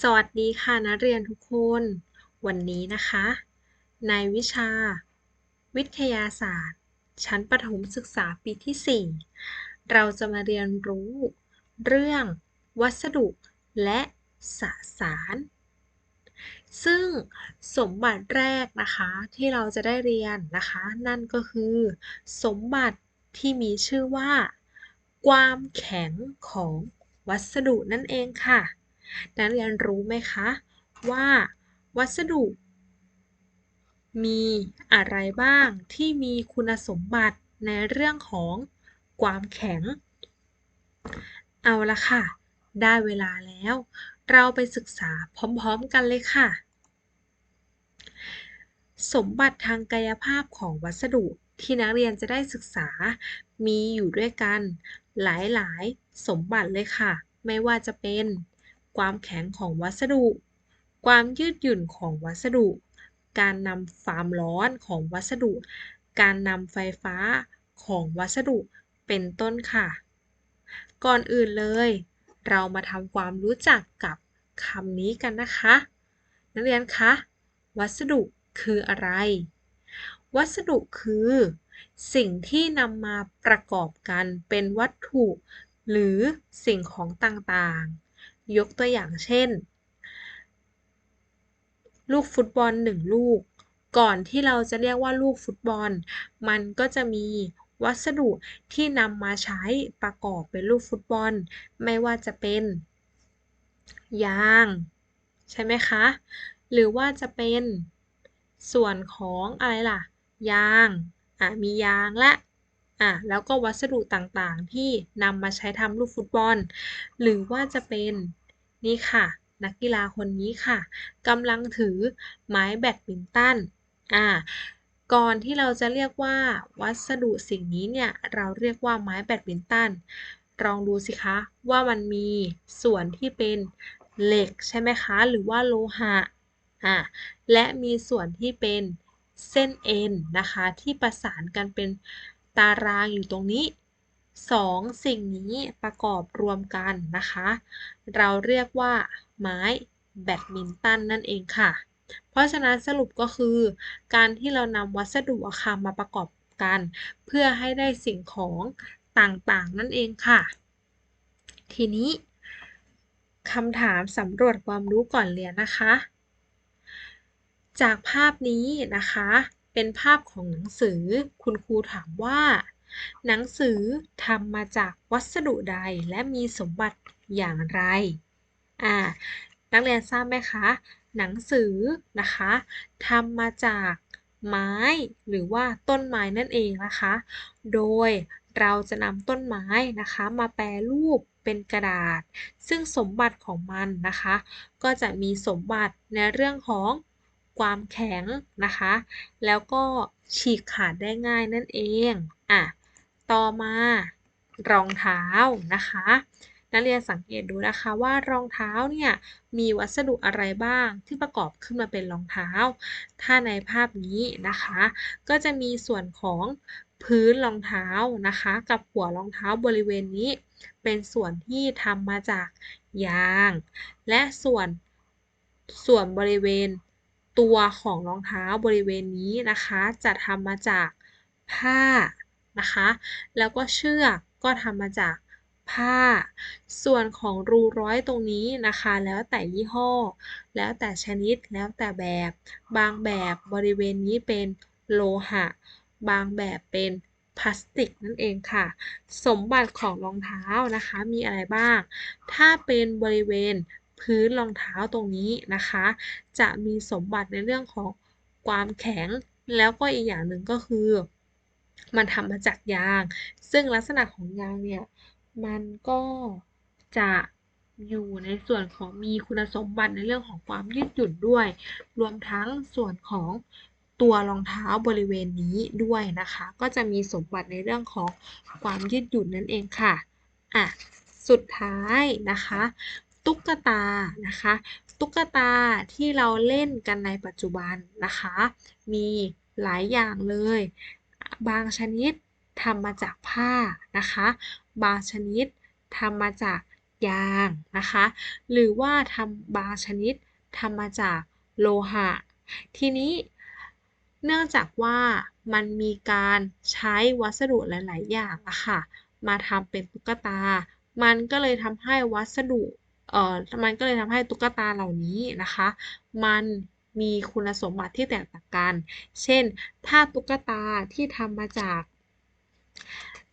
สวัสดีค่ะนักเรียนทุกคน วันนี้นะคะ ในวิชา วิทยาศาสตร์ ชั้นประถมศึกษาปีที่ 4 เราจะมาเรียนรู้ เรื่อง วัสดุและสสาร ซึ่งสมบัติแรกนะคะที่เราจะได้เรียนนะคะ นั่นก็คือ สมบัติที่มีชื่อว่า ความแข็งของวัสดุนั่นเองค่ะ นักเรียนรู้ไหมคะว่าวัสดุ มีอะไรบ้างที่มีคุณสมบัติในเรื่องของความแข็ง เอาละค่ะ ได้เวลาแล้ว เราไปศึกษาพร้อมๆกันเลยค่ะ สมบัติทางกายภาพของวัสดุที่นักเรียนจะได้ศึกษา มีอยู่ด้วยกัน หลายๆ สมบัติเลยค่ะ ไม่ว่าจะเป็น ความแข็งของวัสดุ ความยืดหยุ่นของวัสดุ การนำความร้อนของวัสดุ การนำไฟฟ้าของวัสดุ เป็นต้นค่ะ ก่อนอื่นเลย เรามาทำความรู้จักกับคำนี้กันนะคะ นักเรียนคะ วัสดุคืออะไร วัสดุคือ สิ่งที่นำมาประกอบกันเป็นวัตถุ หรือสิ่งของต่างๆ ยกตัวอย่างเช่น ลูกฟุตบอลหนึ่งลูก ก่อนที่เราจะเรียกว่าลูกฟุตบอล มันก็จะมีวัสดุที่นำมาใช้ประกอบเป็นลูกฟุตบอล ไม่ว่าจะเป็นยาง ใช่ไหมคะ หรือว่าจะเป็นส่วนของอะไรล่ะ ยาง อะ มียางและ อะ แล้วก็วัสดุต่างๆ ที่นำมาใช้ทำลูกฟุตบอล หรือว่าจะเป็น นี่ค่ะ นักกีฬาคนนี้ค่ะกำลังถือไม้แบดมินตันอ่าก่อนที่เราจะเรียกว่าวัสดุสิ่งนี้เนี่ยเราเรียกว่าไม้แบดมินตันลองดูสิคะว่ามันมีส่วนที่เป็นเหล็กใช่ไหมคะ หรือว่าโลหะอ่าและมีส่วนที่เป็นเส้นเอ็นนะคะ ที่ประสานกันเป็นตารางอยู่ตรงนี้ สองสิ่งนี้ประกอบรวมกันนะคะ เราเรียกว่าไม้แบดมินตันนั่นเองค่ะ เพราะฉะนั้นสรุปก็คือ การที่เรานำวัสดุอะค่ะมาประกอบกัน เพื่อให้ได้สิ่งของต่างๆนั่นเองค่ะ ทีนี้คำถามสำรวจความรู้ก่อนเรียนนะคะ จากภาพนี้นะคะ เป็นภาพของหนังสือคุณครูถามว่า หนังสือทำมาจากวัสดุใดและมีสมบัติอย่างไรอ่านักเรียนทราบไหมคะ หนังสือนะคะทำมาจากไม้หรือว่าต้นไม้นั่นเองนะคะ โดยเราจะนำต้นไม้นะคะมาแปรรูปเป็นกระดาษ ซึ่งสมบัติของมันนะคะ ก็จะมีสมบัติในเรื่องของความแข็งนะคะ แล้วก็ฉีกขาดได้ง่ายนั่นเองอะ ต่อมารองเท้านะคะ นักเรียนสังเกตดูนะคะว่ารองเท้าเนี่ยมีวัสดุอะไรบ้างที่ประกอบขึ้นมาเป็นรองเท้า ถ้าในภาพนี้นะคะ ก็จะมีส่วนของพื้นรองเท้านะคะ กับหัวรองเท้าบริเวณนี้ เป็นส่วนที่ทำมาจากยาง และส่วนส่วนบริเวณตัวของรองเท้าบริเวณนี้นะคะ จะทำมาจากผ้า นะคะ แล้วก็เชือกก็ทำมาจากผ้า ส่วนของรูร้อยตรงนี้นะคะ แล้วแต่ยี่ห้อ แล้วแต่ชนิดแล้วแต่แบบ บางแบบบริเวณนี้เป็นโลหะ บางแบบเป็นพลาสติกนั่นเองค่ะ สมบัติของรองเท้านะคะมีอะไรบ้าง ถ้าเป็นบริเวณพื้นรองเท้าตรงนี้นะคะ จะมีสมบัติในเรื่องของความแข็ง แล้วก็อีกอย่างหนึ่งก็คือ มันทำมาจากยาง ซึ่งลักษณะของยางเนี่ย มันก็จะอยู่ในส่วนของมีคุณสมบัติในเรื่องของความยืดหยุ่นด้วย รวมทั้งส่วนของตัวรองเท้าบริเวณนี้ด้วยนะคะ ก็จะมีสมบัติในเรื่องของความยืดหยุ่นนั่นเองค่ะ อะ สุดท้ายนะคะ ตุ๊กตานะคะ ตุ๊กตาที่เราเล่นกันในปัจจุบันนะคะ มีหลายอย่างเลย บางชนิดทำมาจากผ้านะคะ บางชนิดทำมาจากยางนะคะ หรือว่าทำบางชนิดทำมาจากโลหะ ทีนี้เนื่องจากว่ามันมีการใช้วัสดุหลาย ๆ อย่างอะค่ะ มาทำเป็นตุ๊กตา มันก็เลยทำให้วัสดุ เอ่อ มันก็เลยทำให้ตุ๊กตาเหล่านี้นะคะ มัน มีคุณสมบัติที่แตกต่างกัน เช่น ถ้าตุ๊กตาที่ทำมาจาก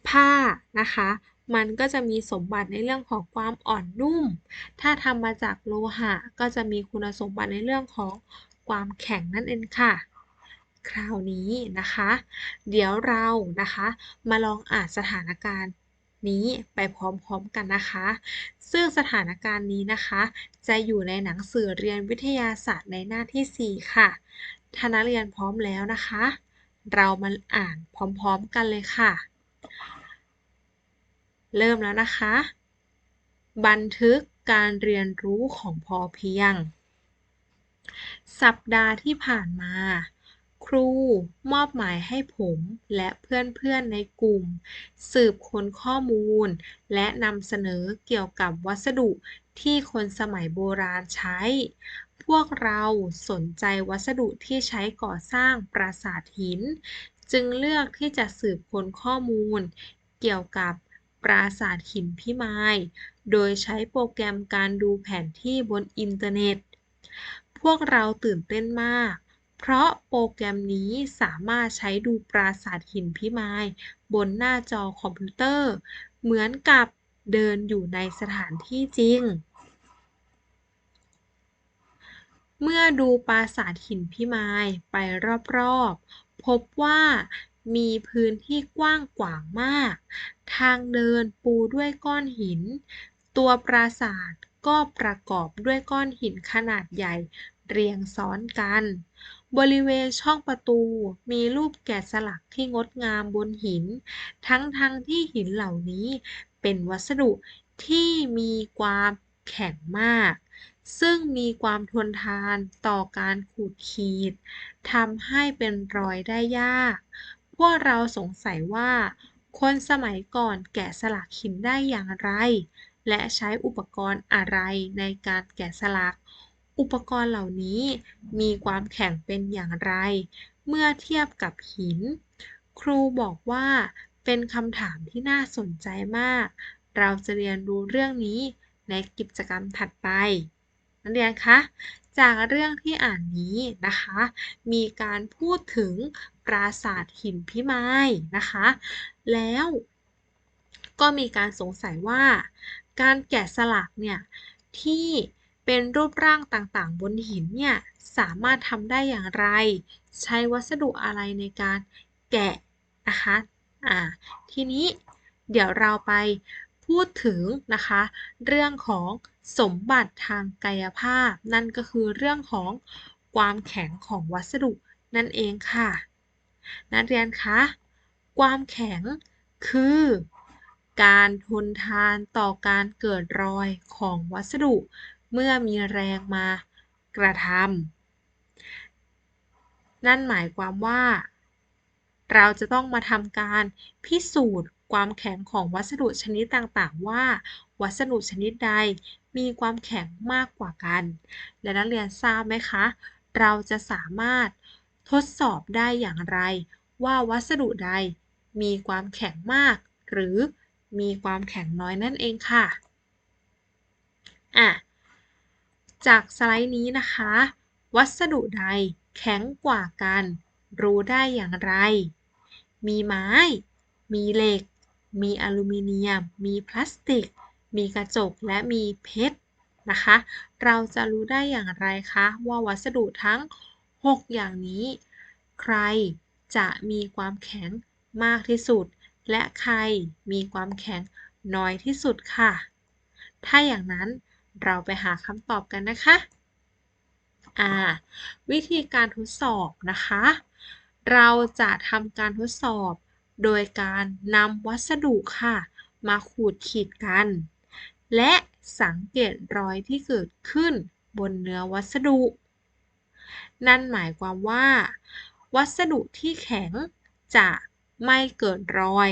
ผ้านะคะ มันก็จะมีสมบัติในเรื่องของความอ่อนนุ่ม ถ้าทำมาจากโลหะ ก็จะมีคุณสมบัติในเรื่องของความแข็งนั่นเองค่ะ คราวนี้นะคะ เดี๋ยวเรานะคะ มาลองอ่านสถานการณ์ นี้ไปพร้อมๆกันนะคะ ซึ่งสถานการณ์นี้นะคะ จะอยู่ในหนังสือเรียนวิทยาศาสตร์ในหน้าที่ 4 ค่ะถ้านักเรียนพร้อมแล้วนะคะ เรามาอ่านพร้อมๆกันเลยค่ะ เริ่มแล้วนะคะ บันทึกการเรียนรู้ของพอเพียง สัปดาห์ที่ผ่านมา ครูมอบหมายให้ผมและเพื่อนๆในกลุ่ม สืบค้นข้อมูล และนำเสนอเกี่ยวกับวัสดุที่คนสมัยโบราณใช้ พวกเราสนใจวัสดุที่ใช้ก่อสร้างปราสาทหิน จึงเลือกที่จะสืบค้นข้อมูล เกี่ยวกับปราสาทหินพิมาย โดยใช้โปรแกรมการดูแผนที่บนอินเทอร์เน็ต พวกเราตื่นเต้นมาก เพราะโปรแกรมนี้สามารถใช้ดูปราสาทหินพิมายบนหน้าจอคอมพิวเตอร์ เหมือนกับเดินอยู่ในสถานที่จริง เมื่อดูปราสาทหินพิมายไปรอบๆ พบว่ามีพื้นที่กว้างขวางมาก ทางเดินปูด้วยก้อนหิน ตัวปราสาทก็ประกอบด้วยก้อนหินขนาดใหญ่เรียงซ้อนกัน บริเวณช่องประตูมีรูปแกะสลักที่งดงามบนหิน ทั้งๆทที่หินเหล่านี้เป็นวัสดุที่มีความแข็งมาก ซึ่งมีความทนทานต่อการขูดขีดทำให้เป็นรอยได้ยาก พวกเราสงสัยว่า คนสมัยก่อนแกะสลักหินได้อย่างไร และใช้อุปกรณ์อะไรในการแกะสลัก อุปกรณ์เหล่านี้มีความแข็งเป็นอย่างไร เมื่อเทียบกับหิน ครูบอกว่าเป็นคำถามที่น่าสนใจมาก เราจะเรียนรู้เรื่องนี้ในกิจกรรมถัดไป นักเรียนคะ จากเรื่องที่อ่านนี้นะคะ มีการพูดถึงปราสาทหินพิมายนะคะ แล้วก็มีการสงสัยว่า การแกะสลักเนี่ยที่ เป็นรูปร่างต่างๆ บนหินเนี่ย สามารถทำได้อย่างไร ใช้วัสดุอะไรในการแกะนะคะอ่าทีนี้เดี๋ยวเราไปพูดถึงนะคะ เรื่องของสมบัติทางกายภาพ นั่นก็คือเรื่องของความแข็งของวัสดุนั่นเองค่ะ นักเรียนคะความแข็งคือการทนทานต่อการเกิดรอยของวัสดุ เมื่อมีแรงมากระทำ นั่นหมายความว่า เราจะต้องมาทำการพิสูจน์ความแข็งของวัสดุชนิดต่างๆ ว่า วัสดุชนิดใดมีความแข็งมากกว่ากัน และนักเรียนทราบไหมคะ เราจะสามารถทดสอบได้อย่างไร ว่าวัสดุใดมีความแข็งมาก หรือมีความแข็งน้อยนั่นเองค่ะ อะ จากสไลด์นี้นะคะ วัสดุใดแข็งกว่ากัน รู้ได้อย่างไร มีไม้ มีเหล็ก มีอลูมิเนียม มีพลาสติก มีกระจกและมีเพชรนะคะ เราจะรู้ได้อย่างไรคะว่าวัสดุทั้ง 6 อย่างนี้ ใครจะมีความแข็งมากที่สุด และใครมีความแข็งน้อยที่สุดค่ะ ถ้าอย่างนั้น เราไปหาคำตอบกันนะคะอ่าวิธีการทดสอบนะคะ เราจะทำการทดสอบโดยการนำวัสดุค่ะ มาขูดขีดกัน และสังเกตรอยที่เกิดขึ้นบนเนื้อวัสดุ นั่นหมายความว่า วัสดุที่แข็งจะไม่เกิดรอย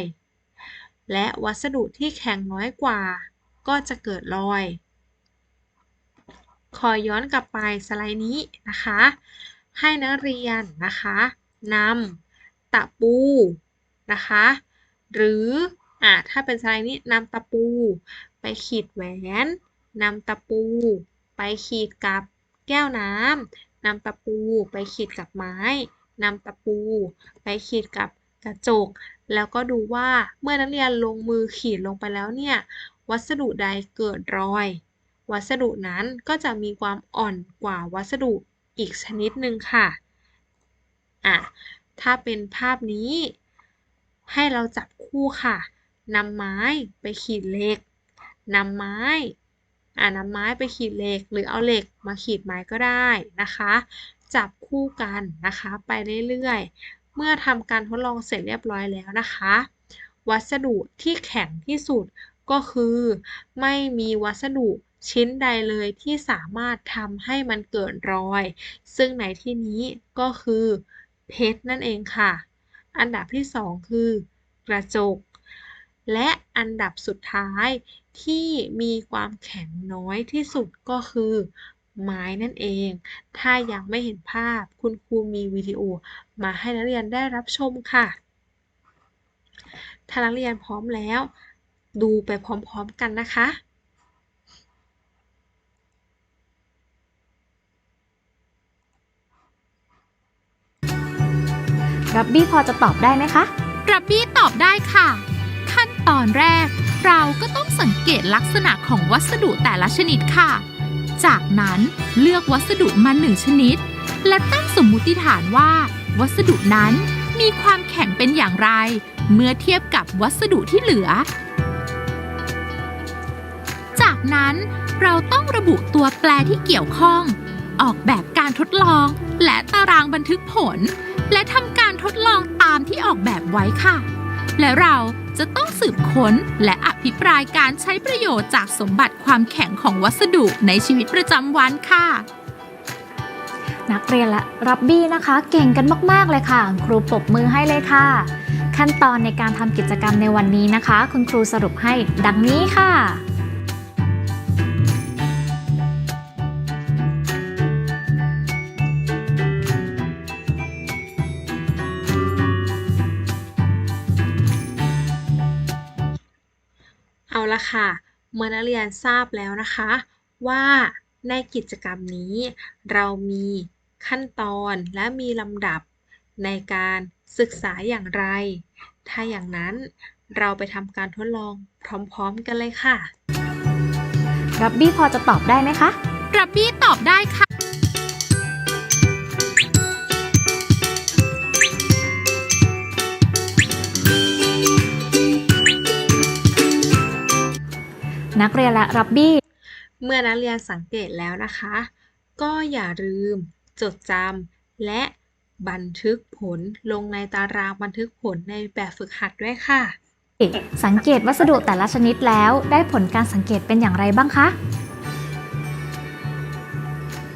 และวัสดุที่แข็งน้อยกว่า ก็จะเกิดรอย ขอย้อนกลับไปสไลด์นี้นะคะ ให้นักเรียนนะคะนำตะปูนะคะ หรืออ่าถ้าเป็นสไลด์นี้นำตะปู ไปขีดแหวนนำตะปู ไปขีดกับแก้วน้ำนำตะปูไปขีดกับไม้นำตะปู ไปขีดกับกระจก แล้วก็ดูว่าเมื่อนักเรียนลงมือขีดลงไปแล้วเนี่ย วัสดุใดเกิดรอย วัสดุนั้นก็จะมีความอ่อนกว่าวัสดุอีกชนิดหนึ่งค่ะอะถ้าเป็นภาพนี้ ให้เราจับคู่ค่ะนำไม้ไปขีดเหล็กนำไม้อ่านำไม้ไปขีดเหล็ก หรือเอาเหล็กมาขีดไม้ก็ได้นะคะ จับคู่กันนะคะไปเรื่อยๆ เมื่อทำการทดลองเสร็จเรียบร้อยแล้วนะคะ วัสดุที่แข็งที่สุดก็คือ ไม่มีวัสดุ ชิ้นใดเลยที่สามารถทำให้มันเกิดรอย ซึ่งในที่นี้ก็คือเพชรนั่นเองค่ะ อันดับที่สองคือกระจก และอันดับสุดท้ายที่มีความแข็งน้อยที่สุดก็คือ ไม้นั่นเอง ถ้ายังไม่เห็นภาพคุณครูมีวิดีโอมาให้นักเรียนได้รับชมค่ะ ถ้านักเรียนพร้อมแล้ว ดูไปพร้อมๆกันนะคะ รับบี้พอจะตอบได้ไหมคะ รับบี้ตอบได้ค่ะ ขั้นตอนแรก เราก็ต้องสังเกตลักษณะของวัสดุแต่ละชนิดค่ะ จากนั้นเลือกวัสดุมาหนึ่งชนิด และตั้งสมมุติฐานว่า วัสดุนั้นมีความแข็งเป็นอย่างไร เมื่อเทียบกับวัสดุที่เหลือ จากนั้นเราต้องระบุตัวแปรที่เกี่ยวข้อง ออกแบบการทดลอง และตารางบันทึกผล และทำการทดลองตามที่ออกแบบไว้ค่ะ และเราจะต้องสืบค้นและอภิปรายการใช้ประโยชน์จากสมบัติความแข็งของวัสดุในชีวิตประจำวันค่ะนักเรียนและรับบี้นะคะ เก่งกันมาก ๆ เลยค่ะ ครูปรบมือให้เลยค่ะ ขั้นตอนในการทำกิจกรรมในวันนี้นะคะ คุณครูสรุปให้ดังนี้ค่ะ ละค่ะ เมื่อนักเรียนทราบแล้วนะคะ ว่าในกิจกรรมนี้ เรามีขั้นตอนและมีลำดับในการศึกษาอย่างไร ถ้าอย่างนั้นเราไปทำการทดลองพร้อมๆกันเลยค่ะ รับบี้พอจะตอบได้ไหมคะ รับบี้ตอบได้ค่ะ นักเรียนและรับบี้ เมื่อนักเรียนสังเกตแล้วนะคะ ก็อย่าลืมจดจำและบันทึกผลลงในตารางบันทึกผลในแบบฝึกหัดด้วยค่ะ สังเกตวัสดุแต่ละชนิดแล้วได้ผลการสังเกตเป็นอย่างไรบ้างคะ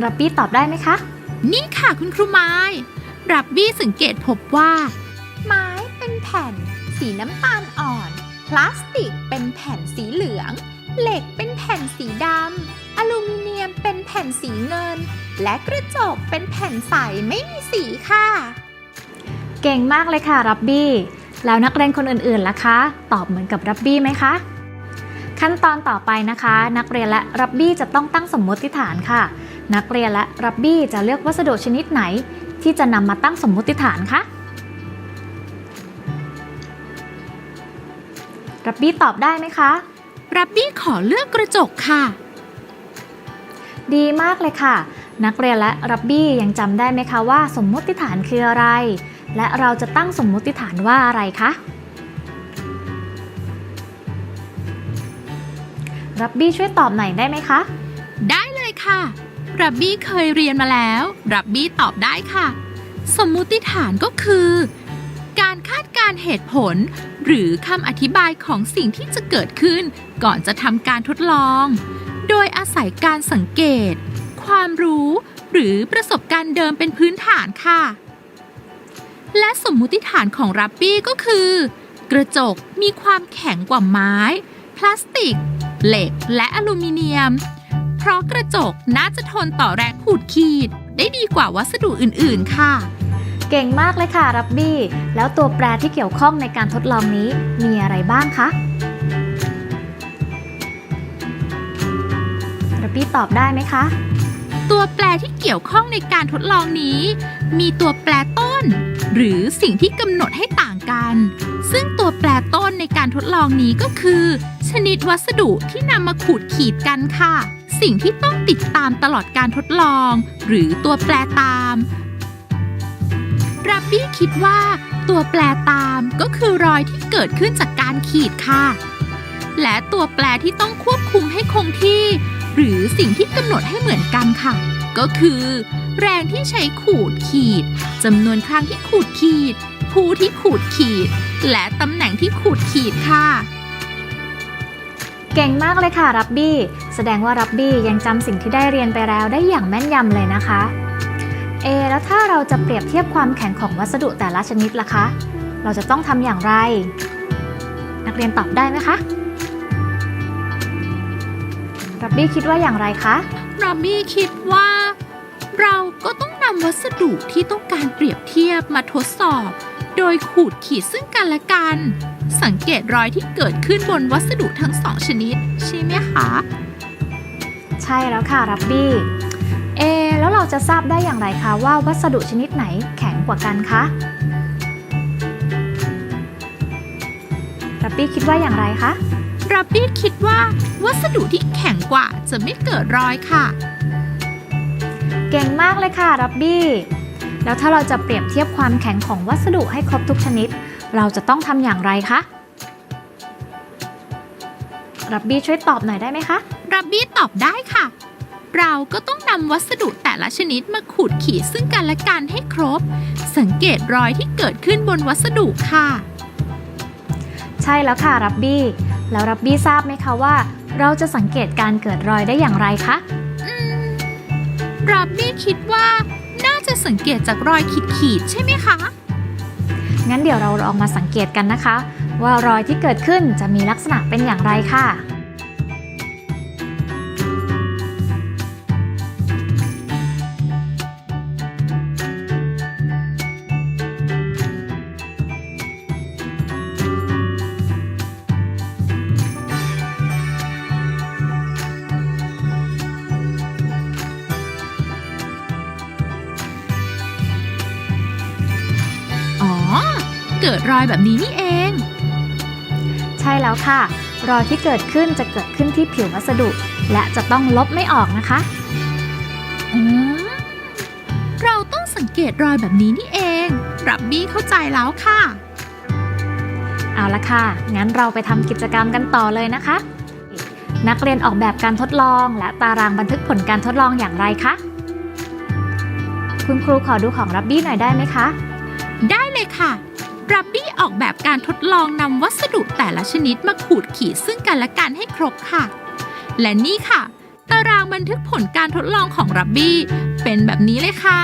รับบี้ตอบได้ไหมคะ นี่ค่ะคุณครูไม้รับบี้สังเกตพบว่า ไม้เป็นแผ่น สีน้ำตาลอ่อน พลาสติกเป็นแผ่นสีเหลือง เหล็กเป็นแผ่นสีดำ อลูมิเนียมเป็นแผ่นสีเงิน และกระจกเป็นแผ่นใสไม่มีสีค่ะ เก่งมากเลยค่ะรับบี้ แล้วนักเรียนคนอื่นๆล่ะคะ ตอบเหมือนกับรับบี้ไหมคะ ขั้นตอนต่อไปนะคะ นักเรียนและรับบี้จะต้องตั้งสมมติฐานค่ะ นักเรียนและรับบี้จะเลือกวัสดุชนิดไหน ที่จะนำมาตั้งสมมติฐานคะรับบี้ตอบได้ไหมคะ รับบี้ขอเลือกกระจกค่ะ ดีมากเลยค่ะ นักเรียนและรับบี้ยังจำได้ไหมคะว่า สมมติฐานคืออะไร และเราจะตั้งสมมติฐานว่าอะไรคะรับบี้ช่วยตอบหน่อยได้ไหมคะ ได้เลยค่ะ รับบี้เคยเรียนมาแล้ว รับบี้ตอบได้ค่ะ สมมุติฐานก็คือ การคาดการเหตุผล หรือคำอธิบายของสิ่งที่จะเกิดขึ้น ก่อนจะทำการทดลอง โดยอาศัยการสังเกต ความรู้ หรือประสบการณ์เดิมเป็นพื้นฐานค่ะ และสมมุติฐานของรับบี้ก็คือ กระจกมีความแข็งกว่าไม้ พลาสติก เหล็กและอลูมิเนียม เพราะกระจกน่าจะทนต่อแรงขูดขีด ได้ดีกว่าวัสดุอื่นๆ ค่ะ เก่งมากเลยค่ะรับบี้ แล้วตัวแปรที่เกี่ยวข้องในการทดลองนี้มีอะไรบ้างคะรับบี้ตอบได้ไหมคะ ตัวแปรที่เกี่ยวข้องในการทดลองนี้ มีตัวแปรต้น หรือสิ่งที่กำหนดให้ต่างกัน ซึ่งตัวแปรต้นในการทดลองนี้ก็คือ ชนิดวัสดุที่นำมาขูดขีดกันค่ะ สิ่งที่ต้องติดตามตลอดการทดลอง หรือตัวแปรตาม บบี้คิดว่าตัวแปรตามก็คือรอยที่เกิดขึ้นจากการขีดค่ะ และตัวแปรที่ต้องควบคุมให้คงที่ หรือสิ่งที่กำหนดให้เหมือนกันค่ะ ก็คือ แรงที่ใช้ขูดขีดจำนวนครั้งที่ขูดขีด ผู้ที่ขูดขีด และตำแหน่งที่ขูดขีดค่ะ เก่งมากเลยค่ะรับบี้ แสดงว่ารับบี้ยังจำสิ่งที่ได้เรียนไปแล้วได้อย่างแม่นยำเลยนะคะ เอแล้วถ้าเราจะเปรียบเทียบความแข็งของวัสดุแต่ละชนิดล่ะคะ เราจะต้องทำอย่างไร นักเรียนตอบได้ไหมคะรับบี้คิดว่าอย่างไรคะรามี่คิดว่า เราก็ต้องนำวัสดุที่ต้องการเปรียบเทียบมาทดสอบ โดยขูดขีดซึ่งกันและกัน สังเกตรอยที่เกิดขึ้นบนวัสดุทั้งสองชนิด ใช่ไหมคะ ใช่แล้วค่ะรับบี้เอ แล้วเราจะทราบได้อย่างไรคะว่าวัสดุชนิดไหนแข็งกว่ากันคะรับบี้คิดว่าอย่างไรคะรับบี้คิดว่าวัสดุที่แข็งกว่าจะไม่เกิดรอยค่ะ เก่งมากเลยค่ะรับบี้ แล้วถ้าเราจะเปรียบเทียบความแข็งของวัสดุให้ครบทุกชนิด เราจะต้องทำอย่างไรคะรับบี้ช่วยตอบหน่อยได้ไหมคะรับบี้ตอบได้ค่ะ เราก็ต้องนำวัสดุแต่ละชนิดมาขูดขีดซึ่งกันและกันให้ครบ สังเกตรอยที่เกิดขึ้นบนวัสดุค่ะ ใช่แล้วค่ะรับบี้ แล้วรับบี้ทราบไหมคะว่า เราจะสังเกตการเกิดรอยได้อย่างไรคะอืมรับบี้คิดว่าน่าจะสังเกตจากรอยขีดขีดๆใช่ไหมคะ งั้นเดี๋ยวเราลองมาสังเกตกันนะคะ ว่ารอยที่เกิดขึ้นจะมีลักษณะเป็นอย่างไรค่ะ เกิดรอยแบบนี้นี่เอง ใช่แล้วค่ะ รอยที่เกิดขึ้นจะเกิดขึ้นที่ผิววัสดุ และจะต้องลบไม่ออกนะคะ อืม เราต้องสังเกตรอยแบบนี้นี่เอง รับบี้เข้าใจแล้วค่ะ เอาละค่ะ งั้นเราไปทำกิจกรรมกันต่อเลยนะคะ นักเรียนออกแบบการทดลอง และตารางบันทึกผลการทดลองอย่างไรคะ คุณครูขอดูของรับบี้หน่อยได้ไหมคะ ได้เลยค่ะ รับบี้ออกแบบการทดลองนำวัสดุแต่ละชนิดมาขูดขีดซึ่งกันและกันให้ครบค่ะ และนี่ค่ะ ตารางบันทึกผลการทดลองของรับบี้ เป็นแบบนี้เลยค่ะ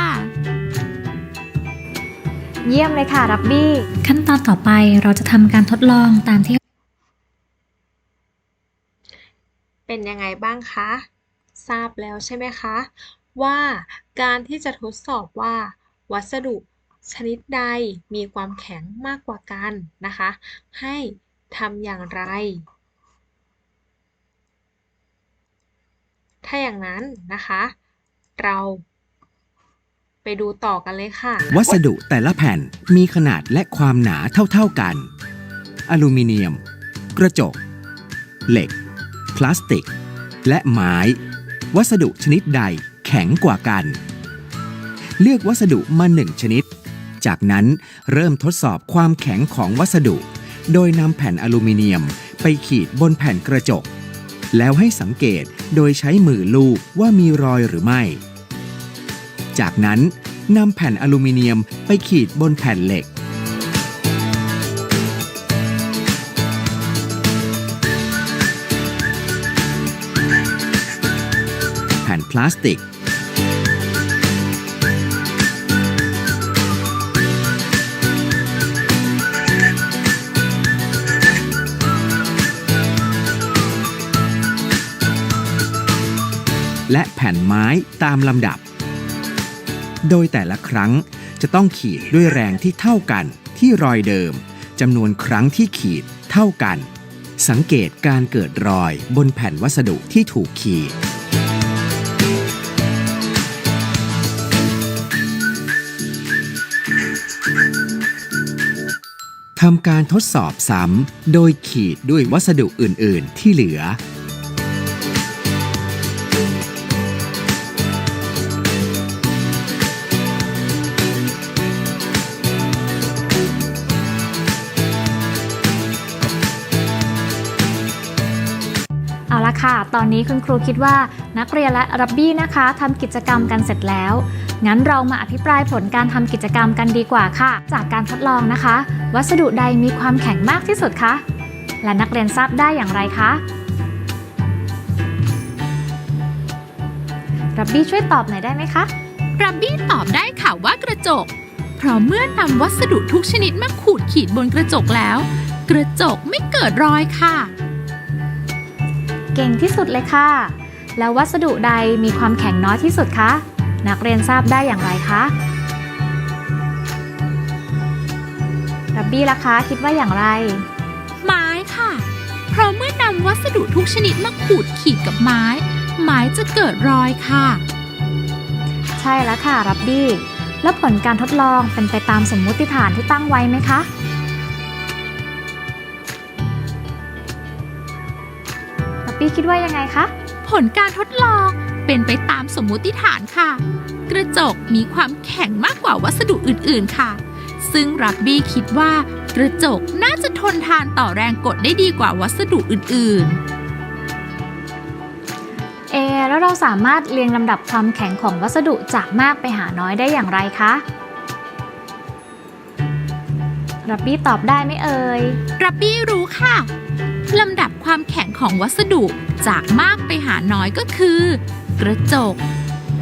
เยี่ยมเลยค่ะรับบี้ ขั้นตอนต่อไปเราจะทำการทดลองตามที่ เป็นยังไงบ้างคะ ทราบแล้วใช่ไหมคะ ว่าการที่จะทดสอบว่า วัสดุ ชนิดใดมีความแข็งมากกว่ากันนะคะ ให้ทำอย่างไร ถ้าอย่างนั้นนะคะ เราไปดูต่อกันเลยค่ะ วัสดุแต่ละแผ่นมีขนาดและความหนาเท่า ๆกัน อลูมิเนียม กระจก เหล็ก พลาสติก และไม้ วัสดุชนิดใดแข็งกว่ากัน เลือกวัสดุมาหนึ่งชนิด จากนั้นเริ่มทดสอบความแข็งของวัสดุ โดยนำแผ่นอลูมิเนียมไปขีดบนแผ่นกระจก แล้วให้สังเกตโดยใช้มือลูบว่ามีรอยหรือไม่ จากนั้นนำแผ่นอลูมิเนียมไปขีดบนแผ่นเหล็ก แผ่นพลาสติก และแผ่นไม้ตามลำดับ โดยแต่ละครั้งจะต้องขีดด้วยแรงที่เท่ากันที่รอยเดิมจำนวนครั้งที่ขีดเท่ากัน สังเกตการเกิดรอยบนแผ่นวัสดุที่ถูกขีดทำการทดสอบซ้ำโดยขีดด้วยวัสดุอื่น ๆ ที่เหลือ ค่ะ ตอนนี้คุณครูคิดว่านักเรียนและรับบี้นะคะทำกิจกรรมกันเสร็จแล้ว งั้นเรามาอภิปรายผลการทำกิจกรรมกันดีกว่าค่ะ จากการทดลองนะคะ วัสดุใดมีความแข็งมากที่สุดคะ และนักเรียนทราบได้อย่างไรคะรับบี้ช่วยตอบหน่อยได้ไหมคะ รับบี้ตอบได้ค่ะว่ากระจก เพราะเมื่อนำวัสดุทุกชนิดมาขูดขีดบนกระจกแล้ว กระจกไม่เกิดรอยค่ะ เก่งที่สุดเลยค่ะ แล้ววัสดุใดมีความแข็งน้อยที่สุดคะนักเรียนทราบได้อย่างไรคะรับบี้ล่ะคะคิดว่าอย่างไร ไม้ค่ะ เพราะเมื่อนำวัสดุทุกชนิดมาขูดขีดกับไม้ ไม้จะเกิดรอยค่ะ ใช่แล้วค่ะรับบี้ แล้วผลการทดลองเป็นไปตามสมมุติฐานที่ตั้งไว้ไหมคะ รับบี้คิดว่ายังไงคะ ผลการทดลองเป็นไปตามสมมุติฐานค่ะ กระจกมีความแข็งมากกว่าวัสดุอื่นๆค่ะ ซึ่งรับบี้คิดว่ากระจกน่าจะทนทานต่อแรงกดได้ดีกว่าวัสดุอื่นเอ แล้วเราสามารถเรียงลำดับความแข็งของวัสดุจากมากไปหาน้อยได้อย่างไรคะรับบี้ตอบได้ไหมเอ่ยๆรับบี้รู้ค่ะ ลำดับความแข็งของวัสดุจากมากไปหาน้อยก็คือ กระจก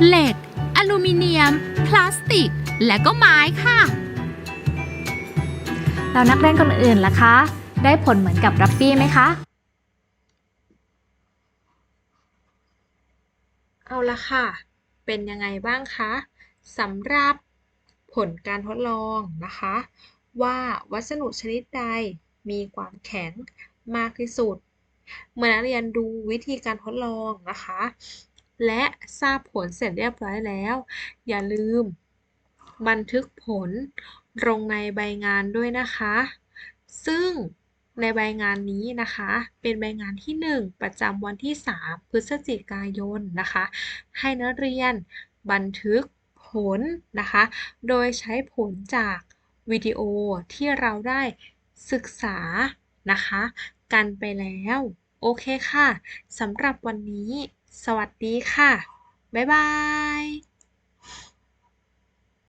เหล็ก อลูมิเนียม พลาสติก และก็ไม้ค่ะแล้วนักเรียนคนอื่นล่ะคะ ได้ผลเหมือนกับรับบี้ไหมคะ เอาละค่ะ เป็นยังไงบ้างคะสำหรับผลการทดลองนะคะ ว่าวัสดุชนิดใดมีความแข็ง มากที่สุด เมื่อนักเรียนดูวิธีการทดลองนะคะ และทราบผลเสร็จเรียบร้อยแล้ว อย่าลืม บันทึกผลลงในใบงานด้วยนะคะ ซึ่งในใบงานนี้นะคะ เป็นใบงานที่ 1 ประจำวันที่ 3 พฤศจิกายนนะคะ ให้นักเรียนบันทึกผลนะคะ โดยใช้ผลจากวิดีโอที่เราได้ศึกษานะคะ กันไปแล้ว โอเคค่ะ สำหรับวันนี้ สวัสดีค่ะ บ๊ายบาย